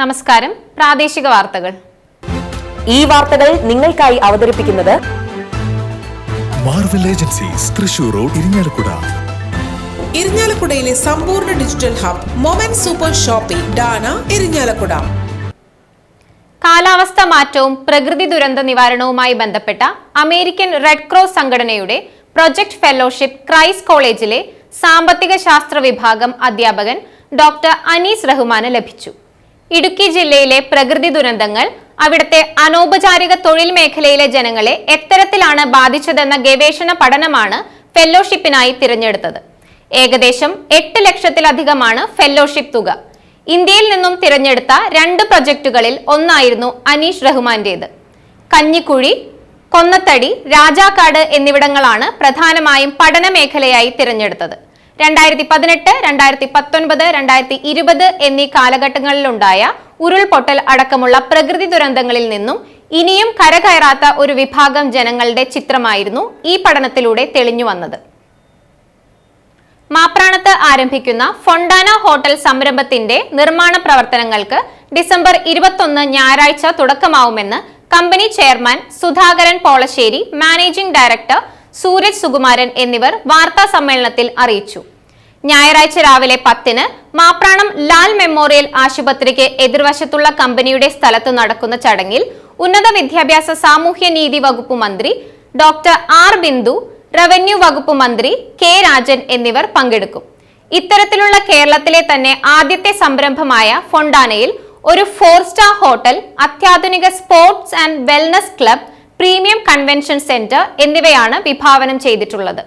നമസ്കാരം. പ്രാദേശിക വാർത്തകൾ. ഈ വാർത്തകൾ നിങ്ങൾക്കായി അവതരിപ്പിക്കുന്നത് Marvel Agencies Thrissur road Irinjalakuda ഇരിഞ്ഞാലക്കുടയിലെ സമ്പൂർണ digital hub Moment super shopping Dana Irinjalakuda കാലാവസ്ഥ മാറ്റവും പ്രകൃതി ദുരന്ത നിവാരണവുമായി ബന്ധപ്പെട്ട അമേരിക്കൻ റെഡ് ക്രോസ് സംഘടനയുടെ പ്രൊജക്ട് ഫെലോഷിപ്പ് ക്രൈസ് കോളേജിലെ സാമ്പത്തിക ശാസ്ത്ര വിഭാഗം അധ്യാപകൻ ഡോക്ടർ അനീസ് റഹ്മാന് ലഭിച്ചു. ഇടുക്കി ജില്ലയിലെ പ്രകൃതി ദുരന്തങ്ങൾ അവിടുത്തെ അനൗപചാരിക തൊഴിൽ മേഖലയിലെ ജനങ്ങളെ എത്തരത്തിലാണ് ബാധിച്ചതെന്ന ഗവേഷണ പഠനമാണ് ഫെല്ലോഷിപ്പിനായി തിരഞ്ഞെടുത്തത്. ഏകദേശം എട്ട് ലക്ഷത്തിലധികമാണ് ഫെല്ലോഷിപ്പ് തുക. ഇന്ത്യയിൽ നിന്നും തിരഞ്ഞെടുത്ത രണ്ട് പ്രൊജക്ടുകളിൽ ഒന്നായിരുന്നു അനീഷ് റഹ്മാന്റേത്. കഞ്ഞിക്കുഴി കൊന്നത്തടി രാജാക്കാട് എന്നിവിടങ്ങളാണ് പ്രധാനമായും പഠന മേഖലയായി തിരഞ്ഞെടുത്തത്. രണ്ടായിരത്തി പതിനെട്ട് രണ്ടായിരത്തി പത്തൊൻപത് രണ്ടായിരത്തി ഇരുപത് എന്നീ കാലഘട്ടങ്ങളിലുണ്ടായ ഉരുൾപൊട്ടൽ അടക്കമുള്ള പ്രകൃതി ദുരന്തങ്ങളിൽ നിന്നും ഇനിയും കരകയറാത്ത ഒരു വിഭാഗം ജനങ്ങളുടെ ചിത്രമായിരുന്നു ഈ പഠനത്തിലൂടെ തെളിഞ്ഞു വന്നത്. മാപ്രാണത്ത് ആരംഭിക്കുന്ന ഫൊണ്ടാന ഹോട്ടൽ സംരംഭത്തിന്റെ നിർമ്മാണ പ്രവർത്തനങ്ങൾക്ക് ഡിസംബർ ഇരുപത്തൊന്ന് ഞായറാഴ്ച തുടക്കമാവുമെന്ന് company chairman Sudhakaran Polassery managing director Sooraj Sukumaran എന്നിവർ വാർത്താ സമ്മേളനത്തിൽ അറിയിച്ചു. ഞായറാഴ്ച രാവിലെ പത്തിന് മാപ്രാണം ലാൽ മെമ്മോറിയൽ ആശുപത്രിക്ക് എതിർവശത്തുള്ള കമ്പനിയുടെ സ്ഥലത്ത് നടക്കുന്ന ചടങ്ങിൽ ഉന്നത വിദ്യാഭ്യാസ സാമൂഹ്യ നീതി വകുപ്പ് മന്ത്രി ഡോക്ടർ ആർ ബിന്ദു റവന്യൂ വകുപ്പ് മന്ത്രി കെ രാജൻ എന്നിവർ പങ്കെടുക്കും. ഇത്തരത്തിലുള്ള കേരളത്തിലെ തന്നെ ആദ്യത്തെ സംരംഭമായ ഫൊണ്ടാനയിൽ ഒരു ഫോർ സ്റ്റാർ ഹോട്ടൽ അത്യാധുനിക sports and wellness club premium convention centre എന്നിവയാണ് വിഭാവനം ചെയ്തിട്ടുള്ളത്.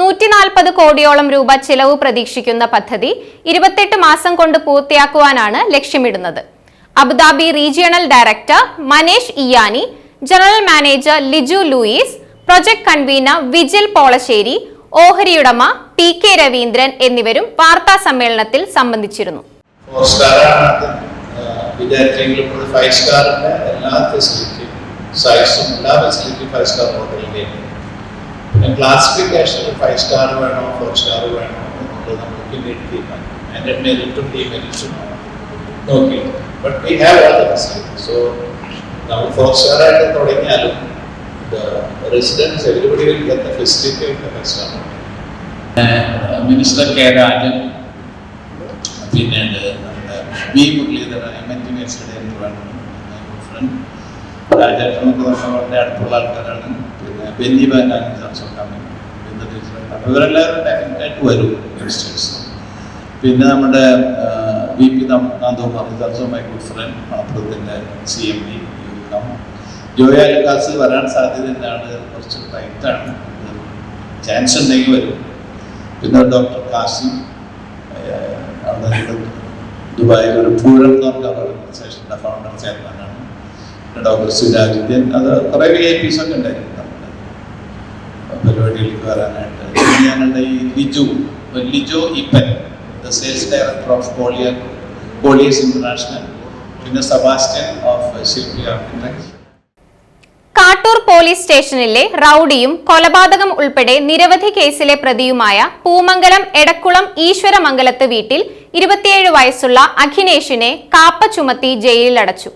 നൂറ്റി നാൽപ്പത് കോടിയോളം രൂപ ചിലവ് പ്രതീക്ഷിക്കുന്ന പദ്ധതി ഇരുപത്തെട്ട് മാസം കൊണ്ട് പൂർത്തിയാക്കുവാനാണ് ലക്ഷ്യമിടുന്നത്. Abu Dhabi regional director Manesh Iyani general manager Liju Louis project convener Vijil Polassery ഓഹരിയുടമ P K Raveendran എന്നിവരും വാർത്താ സമ്മേളനത്തിൽ സംബന്ധിച്ചിരുന്നു. ഫോർ ഇപ്പോൾ ഫൈവ് സ്റ്റാറിന്റെ എല്ലാ ഫെസിലിറ്റിയും സൈസും എല്ലാ ഫെസിലിറ്റി ഫൈവ് സ്റ്റാർ ഹോട്ടലിന്റെ പിന്നെ ക്ലാസിഫിക്കേഷനിൽ ഫൈവ് സ്റ്റാർ വേണോ ഫോർ സ്റ്റാർ വേണോ എന്നുള്ളത് നമുക്ക് പിന്നീട് തീരുമാനിക്കും അതിന്റെ മെറിറ്റും ഡിമെറിറ്റും നോക്കി. But we have all the facility so നമ്മൾ ഫോർ സ്റ്റാർ ആയിട്ട് തുടങ്ങിയാലും residence everybody will get the facility of the five star minister K Rajan പിന്നീട് നമ്മുടെ V Muraleedharan M N T വേണം ഫ്രണ്ട് വളരെ അടുത്തുള്ള ആൾക്കാരാണ്. പിന്നെ ബെന്നി ബാനാണ് ഡെഫിനറ്റായിട്ട് വരും പിന്നെ നമ്മുടെ V P Nandakumar is my good friend മണപ്പുറത്തിന്റെ C M D Joy Alukkas വരാൻ സാധ്യത എന്താണ്? കുറച്ച് ടൈറ്റാണ് ചാൻസ് ഉണ്ടെങ്കിൽ വരും. പിന്നെ ഡോക്ടർ കാസി അവിടെ ദുബായിൽ ഒരു പൂഴം എന്ന് പറഞ്ഞ ഓർഗനൈസേഷന്റെ ഫൗണ്ടർ ചെയർമാനാണ് ഡോക്ടർ സുരാജിത്യൻ അത് കുറേ വി ഐ പീസ് ഒക്കെ ഉണ്ടായിരുന്നു. പരിപാടികളിലേക്ക് വരാനായിട്ട്. ഞങ്ങളുടെ ഈ Liju Lijo Ippan the sales director of Collier Colliers international പിന്നെ സബാസ്റ്റ്യൻ ഓഫ് ശില്പി കാട്ടൂർ പോലീസ് സ്റ്റേഷനിലെ റൌഡിയും കൊലപാതകം ഉൾപ്പെടെ നിരവധി കേസിലെ പ്രതിയുമായ പൂമംഗലം എടക്കുളം ഈശ്വരമംഗലത്ത് വീട്ടിൽ ഇരുപത്തിയേഴ് വയസ്സുള്ള അഖിനേഷിനെ കാപ്പ ചുമത്തി ജയിലിലടച്ചു.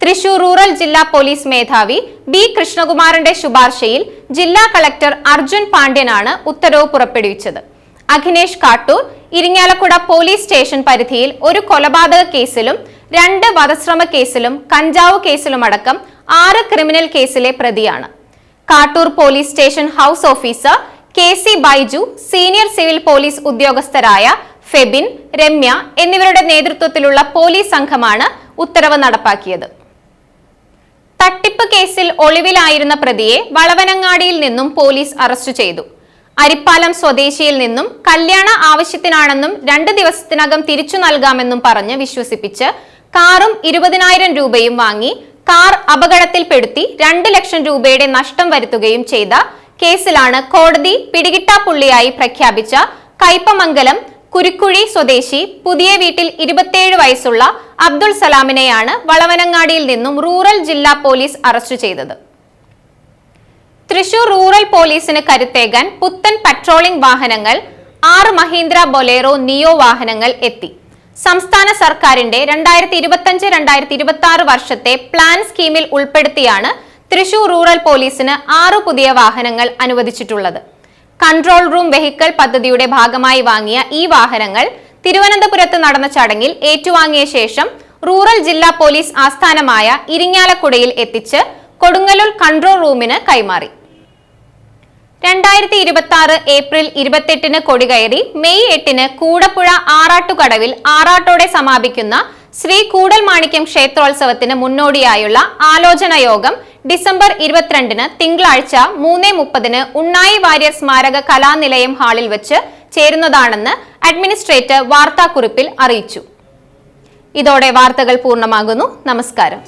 തൃശൂർ റൂറൽ ജില്ലാ പോലീസ് മേധാവി ബി കൃഷ്ണകുമാറിന്റെ ശുപാർശയിൽ ജില്ലാ കളക്ടർ അർജുൻ പാണ്ഡ്യനാണ് ഉത്തരവ് പുറപ്പെടുവിച്ചത്. അഖിനേഷ് കാട്ടൂർ ഇരിങ്ങാലക്കുട പോലീസ് സ്റ്റേഷൻ പരിധിയിൽ ഒരു കൊലപാതക കേസിലും രണ്ട് വധശ്രമ കേസിലും കഞ്ചാവ് കേസിലുമടക്കം ആറ് ക്രിമിനൽ കേസിലെ പ്രതിയാണ്. Kattoor police station house officer K C Baiju senior civil police ഉദ്യോഗസ്ഥരായ Febin Ramya എന്നിവരുടെ നേതൃത്വത്തിലുള്ള പോലീസ് സംഘമാണ് ഉത്തരവ് നടപ്പാക്കിയത്. തട്ടിപ്പ് കേസിൽ ഒളിവിലായിരുന്ന പ്രതിയെ വളവനങ്ങാടിയിൽ നിന്നും പോലീസ് അറസ്റ്റ് ചെയ്തു. അരിപ്പാലം സ്വദേശിയിൽ നിന്നും കല്യാണ ആവശ്യത്തിനാണെന്നും രണ്ട് ദിവസത്തിനകം തിരിച്ചു നൽകാമെന്നും പറഞ്ഞ് വിശ്വസിപ്പിച്ച് കാറും ഇരുപതിനായിരം രൂപയും വാങ്ങി കാർ അപകടത്തിൽപ്പെടുത്തി രണ്ട് ലക്ഷം രൂപയുടെ നഷ്ടം വരുത്തുകയും ചെയ്ത കേസിലാണ് കോടതി പിടികിട്ടാപ്പുള്ളിയായി പ്രഖ്യാപിച്ച കയ്പമംഗലം കുരുക്കുഴി സ്വദേശി പുതിയ വീട്ടിൽ ഇരുപത്തിയേഴ് വയസ്സുള്ള അബ്ദുൾ സലാമിനെയാണ് വളവനങ്ങാടിയിൽ നിന്നും റൂറൽ ജില്ലാ പോലീസ് അറസ്റ്റ് ചെയ്തത്. തൃശൂർ റൂറൽ പോലീസിന് കരുത്തേകാൻ പുത്തൻ പട്രോളിംഗ് വാഹനങ്ങൾ ആറ് മഹീന്ദ്ര ബൊലേറോ നിയോ വാഹനങ്ങൾ എത്തി. സംസ്ഥാന സർക്കാരിന്റെ രണ്ടായിരത്തി ഇരുപത്തഞ്ച് രണ്ടായിരത്തി ഇരുപത്തി ആറ് വർഷത്തെ പ്ലാൻ സ്കീമിൽ ഉൾപ്പെടുത്തിയാണ് തൃശൂർ റൂറൽ പോലീസിന് ആറു പുതിയ വാഹനങ്ങൾ അനുവദിച്ചിട്ടുള്ളത്. കൺട്രോൾ റൂം വെഹിക്കിൾ പദ്ധതിയുടെ ഭാഗമായി വാങ്ങിയ ഈ വാഹനങ്ങൾ തിരുവനന്തപുരത്ത് നടന്ന ചടങ്ങിൽ ഏറ്റുവാങ്ങിയ ശേഷം റൂറൽ ജില്ലാ പോലീസ് ആസ്ഥാനമായ ഇരിങ്ങാലക്കുടയിൽ എത്തിച്ച് കൊടുങ്ങല്ലൂർ കൺട്രോൾ റൂമിന് കൈമാറി. രണ്ടായിരത്തി ഇരുപത്തി ആറ് ഏപ്രിൽ ഇരുപത്തെട്ടിന് കൊടികയറി മെയ് എട്ടിന് കൂടപ്പുഴ ആറാട്ടുകടവിൽ ആറാട്ടോടെ സമാപിക്കുന്ന ശ്രീ കൂടൽ മാണിക്യം ക്ഷേത്രോത്സവത്തിന് മുന്നോടിയായുള്ള ആലോചന യോഗം ഡിസംബർ ഇരുപത്തിരണ്ടിന് തിങ്കളാഴ്ച മൂന്ന് മുപ്പതിന് ഉണ്ണായി വാര്യർ സ്മാരക കലാനിലയം ഹാളിൽ വെച്ച് ചേരുന്നതാണെന്ന് അഡ്മിനിസ്ട്രേറ്റർ വാർത്താക്കുറിപ്പിൽ അറിയിച്ചു. ഇതോടെ വാർത്തകൾ പൂർണമാകുന്നു. നമസ്കാരം.